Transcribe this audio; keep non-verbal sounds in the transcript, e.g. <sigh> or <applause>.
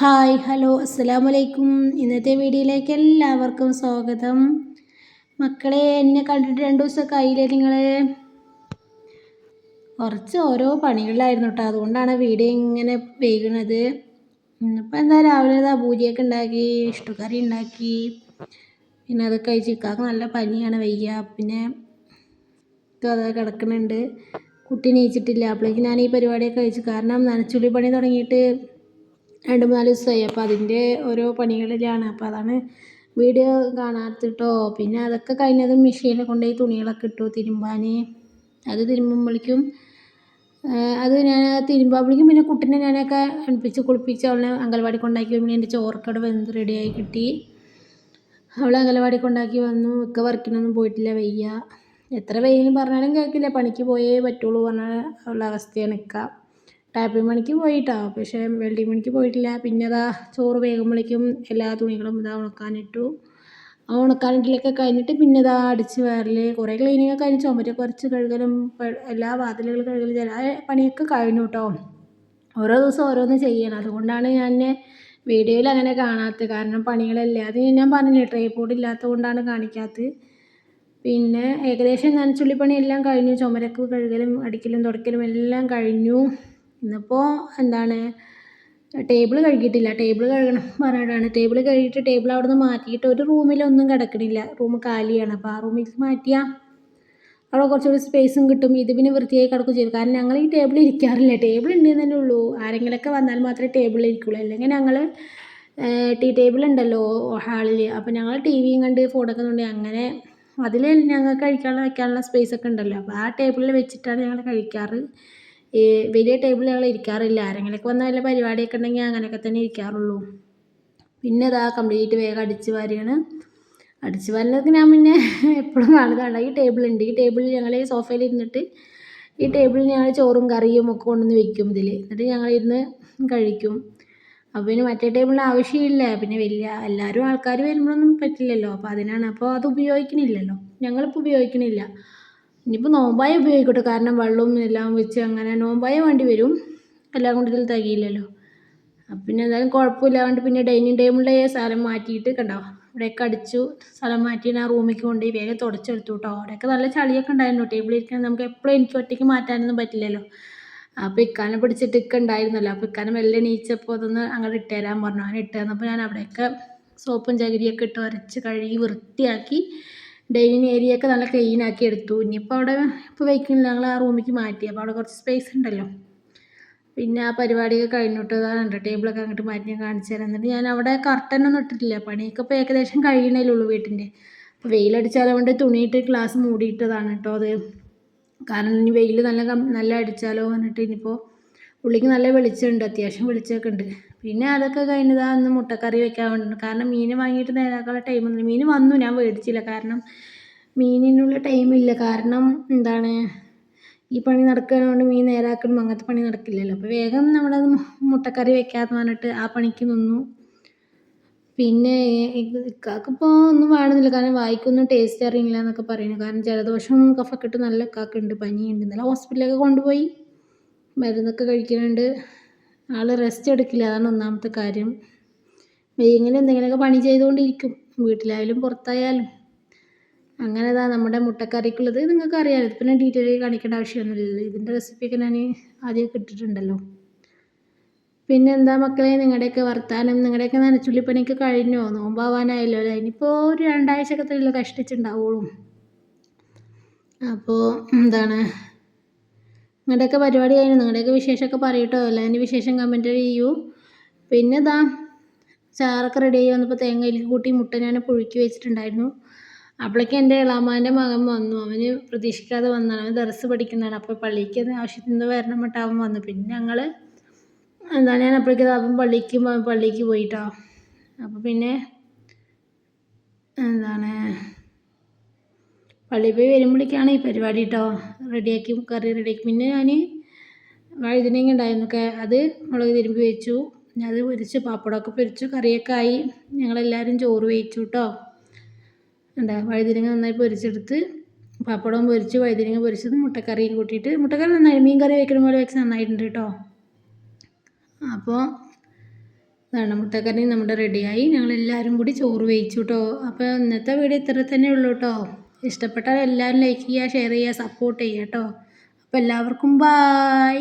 Hi hello അസ്സലാമു അലൈക്കും ഇന്നത്തെ വീഡിയോയിലേക്ക് എല്ലാവർക്കും സ്വാഗതം. മക്കളെ എന്നെ കണ്ടിട്ട് രണ്ട് ദിവസം ആയില്ലേ നിങ്ങൾ കുറച്ച് ഓരോ പണികളിലായിരുന്നു കേട്ടോ അതുകൊണ്ടാണ് വീഡിയോ ഇങ്ങനെ വൈകുന്നത് ഇന്നിപ്പോൾ എന്താ രാവിലെ ഇതാ പൂജയൊക്കെ ഉണ്ടാക്കി ഇഷ്ടക്കറി ഉണ്ടാക്കി. പിന്നെ അതൊക്കെ കഴിച്ച് ഇക്കാക്ക് നല്ല പനിയാണ് വയ്യ. പിന്നെ അത് കിടക്കുന്നുണ്ട്. കുട്ടി നീച്ചിട്ടില്ല അപ്പോഴേക്കും ഞാൻ ഈ പരിപാടിയൊക്കെ കഴിച്ചു കാരണം നനച്ചുള്ളി പണി തുടങ്ങിയിട്ട് രണ്ട് മൂന്നാൽ ദിവസമായി. അപ്പോൾ അതിന്റെ ഓരോ പണികളിലാണ്. അപ്പോൾ അതാണ് വീഡിയോ കാണാത്തിട്ടോ. പിന്നെ അതൊക്കെ കഴിഞ്ഞതും മെഷീനിൽ കൊണ്ടുപോയി തുണികളൊക്കെ ഇട്ടു തിരുമ്പാൻ. അത് തിരുമ്പുമ്പോഴേക്കും അത് ഞാൻ തിരുമ്പാകുമ്പോഴേക്കും പിന്നെ കുട്ടീനെ ഞാനൊക്കെ എണിപ്പിച്ച് കുളിപ്പിച്ച് അവളെ അംഗൻവാടി കൊണ്ടാക്കി പിന്നെ എന്റെ ചോറൊക്കെ വെന്ത് റെഡിയായി കിട്ടി. അവളെ അംഗൻവാടി കൊണ്ടാക്കി വന്നു. ഒക്കെ വർക്കിനൊന്നും പോയിട്ടില്ല. വയ്യ. എത്ര വെയിലും പറഞ്ഞാലും കേൾക്കില്ല. പണിക്ക് പോയേ പറ്റുള്ളൂ പറഞ്ഞ ഉള്ള അവസ്ഥയാണ് നിൽക്കുക ടാപ്പിംഗ് പണിക്ക് പോയിട്ടോ. പക്ഷേ വെൽഡിംഗ് പണിക്ക് പോയിട്ടില്ല. പിന്നെ അതാ ചോറ് വേകുമ്പോഴേക്കും എല്ലാ തുണികളും ഇതാ ഉണക്കാനിട്ടു. ആ ഉണക്കാനിട്ടിലൊക്കെ കഴിഞ്ഞിട്ട് പിന്നെ ഇതാ അടിച്ച് വാരൽ കുറേ ക്ലീനിങ് കഴിഞ്ഞ് ചുമരൊക്കെ കുറച്ച് കഴുകലും എല്ലാ വാതിലുകളും കഴുകലും ചില പണിയൊക്കെ കഴിഞ്ഞു കേട്ടോ ഓരോ ദിവസം ഓരോന്ന് ചെയ്യണം. അതുകൊണ്ടാണ് ഞാൻ വീഡിയോയിൽ അങ്ങനെ കാണാത്തത്. കാരണം പണികളല്ലേ അത് ഞാൻ പറഞ്ഞില്ലേ ട്രൈപോഡ് ഇല്ലാത്തത് കൊണ്ടാണ് കാണിക്കാത്തത്. പിന്നെ ഏകദേശം ഞാൻ എല്ലാം കഴിഞ്ഞു. ചുമരൊക്കെ കഴുകലും അടിക്കലും തുടക്കലും എല്ലാം കഴിഞ്ഞു. ഇന്നിപ്പോൾ എന്താണ് ടേബിൾ കഴുകിയിട്ടില്ല. ടേബിൾ കഴുകണം പറഞ്ഞിട്ടാണ്. ടേബിൾ കഴുകിയിട്ട് ടേബിൾ അവിടെ നിന്ന് മാറ്റിയിട്ട് ഒരു റൂമിലൊന്നും കിടക്കണില്ല. റൂം കാലിയാണ്. അപ്പോൾ ആ റൂമിലേക്ക് മാറ്റിയാൽ അവിടെ കുറച്ചുകൂടി സ്പേസും കിട്ടും. ഇത് പിന്നെ വൃത്തിയായി കിടക്കുകയും ചെയ്യും. കാരണം ഞങ്ങൾ ഈ ടേബിൾ ഇരിക്കാറില്ല. ടേബിൾ ഉണ്ടെന്ന് തന്നെ ഉള്ളൂ. ആരെങ്കിലൊക്കെ വന്നാൽ മാത്രമേ ടേബിൾ ഇരിക്കുള്ളൂ. അല്ലെങ്കിൽ ഞങ്ങൾ ടീ ടേബിൾ ഉണ്ടല്ലോ ഹാളിൽ അപ്പോൾ ഞങ്ങൾ ടി വിയും കണ്ട് ഒക്കെ നോക്കി. അങ്ങനെ അതിൽ ഞങ്ങൾക്ക് കഴിക്കാനുള്ള വെക്കാനുള്ള സ്പേസ് ഒക്കെ ഉണ്ടല്ലോ. അപ്പോൾ ആ ടേബിളിൽ വെച്ചിട്ടാണ് ഞങ്ങൾ കഴിക്കാറ്. ഈ വലിയ ടേബിളിൽ ഞങ്ങൾ ഇരിക്കാറില്ല. ആരെങ്കിലുമൊക്കെ വന്ന വല്ല പരിപാടിയൊക്കെ ഉണ്ടെങ്കിൽ അങ്ങനെയൊക്കെ തന്നെ ഇരിക്കാറുള്ളൂ. പിന്നെ ഇതാ കംപ്ലീറ്റ് വേഗം അടിച്ച് വാരിയാണ്. അടിച്ച് വാരുന്നതൊക്കെ ഞാൻ പിന്നെ <laughs> എപ്പോഴും കാണുന്നതാണ്. ഈ ടേബിൾ ഉണ്ട്. ഈ ടേബിളിൽ ഞങ്ങൾ സോഫയിൽ ഇരുന്നിട്ട് ഈ ടേബിളിൽ ഞങ്ങൾ ചോറും കറിയും ഒക്കെ കൊണ്ടുവന്ന് വെക്കും ഇതിൽ എന്നിട്ട് ഞങ്ങൾ ഇരുന്ന് കഴിക്കും. അപ്പോൾ പിന്നെ മറ്റേ ടേബിളിന് ആവശ്യമില്ല. പിന്നെ വലിയ എല്ലാവരും ആൾക്കാർ വരുമ്പോഴൊന്നും പറ്റില്ലല്ലോ. അപ്പോൾ അതിനാണ്. അപ്പോൾ അത് ഉപയോഗിക്കണില്ലല്ലോ. ഞങ്ങളിപ്പോൾ ഉപയോഗിക്കണില്ല. ഇനിയിപ്പോൾ നോമ്പായ ഉപയോഗിക്കട്ടെ. കാരണം വെള്ളവും എല്ലാം വെച്ച് അങ്ങനെ നോമ്പായ വേണ്ടി വരും. എല്ലാം കൊണ്ട് ഇതിൽ തികയില്ലല്ലോ. അപ്പം പിന്നെ എന്തായാലും കുഴപ്പമില്ലാണ്ട് പിന്നെ ഡൈനിങ് ടേബിളിലെ സ്ഥലം മാറ്റിയിട്ട് കണ്ടോ? ഇവിടെയൊക്കെ അടിച്ചു. സ്ഥലം മാറ്റി ആ റൂമിലേക്ക് കൊണ്ടുപോയി വേഗം തുടച്ചെടുത്തു കേട്ടോ. അവിടെയൊക്കെ നല്ല ചളിയൊക്കെ ഉണ്ടായിരുന്നു. ടേബിളിൽ ഇരിക്കാൻ നമുക്ക് എപ്പോഴും എനിക്ക് ഒറ്റയ്ക്ക് മാറ്റാനൊന്നും പറ്റില്ലല്ലോ. അപ്പോൾ ഇക്കാനെ പിടിച്ചിട്ട് ഇക്ക ഉണ്ടായിരുന്നല്ലോ. അപ്പോൾ ഇക്കാനെ മെല്ലെ എണീച്ചപ്പോൾ അതൊന്ന് അങ്ങോട്ട് ഇട്ടുതരാൻ പറഞ്ഞു. അങ്ങനെ ഇട്ട് തന്നപ്പോൾ ഞാൻ അവിടെയൊക്കെ സോപ്പും ചകിരിയൊക്കെ ഇട്ട് ഉരച്ച് കഴുകി വൃത്തിയാക്കി ഡൈനിങ് ഏരിയ ഒക്കെ നല്ല ക്ലീൻ ആക്കി എടുത്തു. ഇനിയിപ്പോൾ അവിടെ ഇപ്പോൾ വയ്ക്കുന്നില്ല ഞങ്ങൾ ആ റൂമിലേക്ക് മാറ്റി. അപ്പോൾ അവിടെ കുറച്ച് സ്പേസ് ഉണ്ടല്ലോ. പിന്നെ ആ പരിപാടിയൊക്കെ കഴിഞ്ഞിട്ട് ഇതാണ് ടേബിളൊക്കെ അങ്ങോട്ട് മാറ്റി ഞാൻ കാണിച്ചു തരാം. എന്നിട്ട് ഞാൻ അവിടെ കർട്ടൻ ഒന്നും ഇട്ടിട്ടില്ല. പണിയൊക്കെ ഇപ്പോൾ ഏകദേശം കഴിയണേലുള്ളൂ വീട്ടിന്റെ അപ്പോൾ വെയിലടിച്ചാലും കൊണ്ട് തുണിയിട്ട് ഗ്ലാസ് മൂടിയിട്ടതാണ് കേട്ടോ അത്. കാരണം ഇനി വെയിൽ നല്ല നല്ല അടിച്ചാലോ എന്നിട്ട് ഇനിയിപ്പോൾ ഉള്ളിക്ക് നല്ല വെളിച്ചമുണ്ട് അത്യാവശ്യം വെളിച്ചമൊക്കെ ഉണ്ട്. പിന്നെ അതൊക്കെ കഴിഞ്ഞതാ ഒന്ന് മുട്ടക്കറി വെക്കാൻ വേണ്ടി കാരണം മീൻ വാങ്ങിയിട്ട് നേരാക്കാനുള്ള ടൈമൊന്നുമില്ല മീൻ വന്നു ഞാൻ മേടിച്ചില്ല. കാരണം മീനിനുള്ള ടൈമില്ല കാരണം എന്താണ് ഈ പണി നടക്കുന്നതുകൊണ്ട് മീൻ നേരാക്കണം അങ്ങനത്തെ പണി നടക്കില്ലല്ലോ. അപ്പോൾ വേഗം നമ്മളത് മുട്ടക്കറി വെക്കാമെന്ന് പറഞ്ഞിട്ട് ആ പണിക്ക് നിന്നു. പിന്നെ ഇക്കാക്കിപ്പോൾ ഒന്നും വേണമെന്നില്ല. കാരണം വായിക്കൊന്നും ടേസ്റ്റ് അറിയില്ല എന്നൊക്കെ പറയുന്നു. കാരണം ജലദോഷം കഫക്കെട്ട് നല്ല ഇക്കാക്കുണ്ട് പനിയുണ്ട്. ഇന്നലെ ഹോസ്പിറ്റലിലൊക്കെ കൊണ്ടുപോയി മരുന്നൊക്കെ കഴിക്കുന്നുണ്ട്. ആൾ റെസ്റ്റ് എടുക്കില്ല അതാണ് ഒന്നാമത്തെ കാര്യം. ഇങ്ങനെ എന്തെങ്കിലുമൊക്കെ പണി ചെയ്തുകൊണ്ടിരിക്കും വീട്ടിലായാലും പുറത്തായാലും. അങ്ങനെ ഇതാ നമ്മുടെ മുട്ടക്കറിക്കുള്ളത് നിങ്ങൾക്ക് അറിയാമല്ലോ പിന്നെ ഡീറ്റെയിൽ കാണിക്കേണ്ട ആവശ്യമൊന്നുമില്ലല്ലോ ഇതിന്റെ റെസിപ്പിയൊക്കെ ഞാൻ ആദ്യമൊക്കെ ഇട്ടിട്ടുണ്ടല്ലോ. പിന്നെ എന്താ മക്കളെ നിങ്ങളുടെയൊക്കെ വർത്താനം നിങ്ങളുടെയൊക്കെ നനച്ചുള്ളിപ്പണിയൊക്കെ കഴിഞ്ഞോ? നോമ്പാവാനായല്ലോ അല്ലേ? ഇനിയിപ്പോൾ ഒരു രണ്ടാഴ്ചയൊക്കെ തന്നെ കഷ്ടിച്ചുണ്ടാവുള്ളൂ അപ്പോൾ എന്താണ്? നിങ്ങളുടെയൊക്കെ പരിപാടി കഴിഞ്ഞു നിങ്ങളുടെയൊക്കെ വിശേഷമൊക്കെ പറയട്ടോ. എല്ലാതിന്റെ വിശേഷം കമന്റ് ചെയ്യൂ. പിന്നെ ഇതാ ചാറൊക്കെ റെഡി ആയി വന്നപ്പോൾ തേങ്ങയിലേക്ക് കൂട്ടി മുട്ട ഞാൻ പുഴുക്കി വെച്ചിട്ടുണ്ടായിരുന്നു. അപ്പോഴേക്കും എന്റെ ഇളാമാന്റെ മകൻ വന്നു. അവന് പ്രതീക്ഷിക്കാതെ വന്നതാണ്. അവൻ ദർസ് പഠിക്കുന്നതാണ്. അപ്പോൾ പള്ളിക്ക് ആവശ്യത്തിന് വരണം എന്നിട്ട് അവൻ വന്നു. പിന്നെ ഞങ്ങൾ എന്താ ഞാൻ അപ്പോഴേക്കും അവൻ പള്ളിക്ക് പള്ളിക്ക് പോയിട്ടോ. അപ്പോൾ പിന്നെ എന്താണ് പള്ളിയിൽ പോയി വരുമ്പോഴേക്കാണ് ഈ പരിപാടി കേട്ടോ റെഡിയാക്കി കറി റെഡിയാക്കി പിന്നെ ഞാൻ വഴുതനങ്ങ ഉണ്ടായിരുന്നു അത് മുളക് തിരുമ്പി വെച്ചു. അത് പൊരിച്ചു പാപ്പടമൊക്കെ പൊരിച്ചു കറിയൊക്കെ ആയി. ഞങ്ങളെല്ലാവരും ചോറ് വേവിച്ചു കേട്ടോ എന്താ വഴുതനങ്ങ നന്നായി പൊരിച്ചെടുത്ത് പാപ്പടവും പൊരിച്ച് വഴുതനങ്ങ പൊരിച്ചത് മുട്ടക്കറിയും കൂട്ടിയിട്ട്. മുട്ടക്കറി നന്നായി മീൻ കറി വയ്ക്കുന്ന പോലെ വെച്ച് നന്നായിട്ടുണ്ട് കേട്ടോ അപ്പോൾ ഇതാണ് മുട്ടക്കറി നമ്മുടെ റെഡിയായി ഞങ്ങളെല്ലാവരും കൂടി ചോറ് വേവിച്ചു കേട്ടോ അപ്പോൾ ഇന്നത്തെ വീഡിയോ ഇത്ര തന്നെ ഉള്ളൂ കേട്ടോ ഇഷ്ടപ്പെട്ടാൽ എല്ലാവരും ലൈക്ക് ചെയ്യുക ഷെയർ ചെയ്യുക സപ്പോർട്ട് ചെയ്യുക കേട്ടോ അപ്പോൾ എല്ലാവർക്കും ബായ്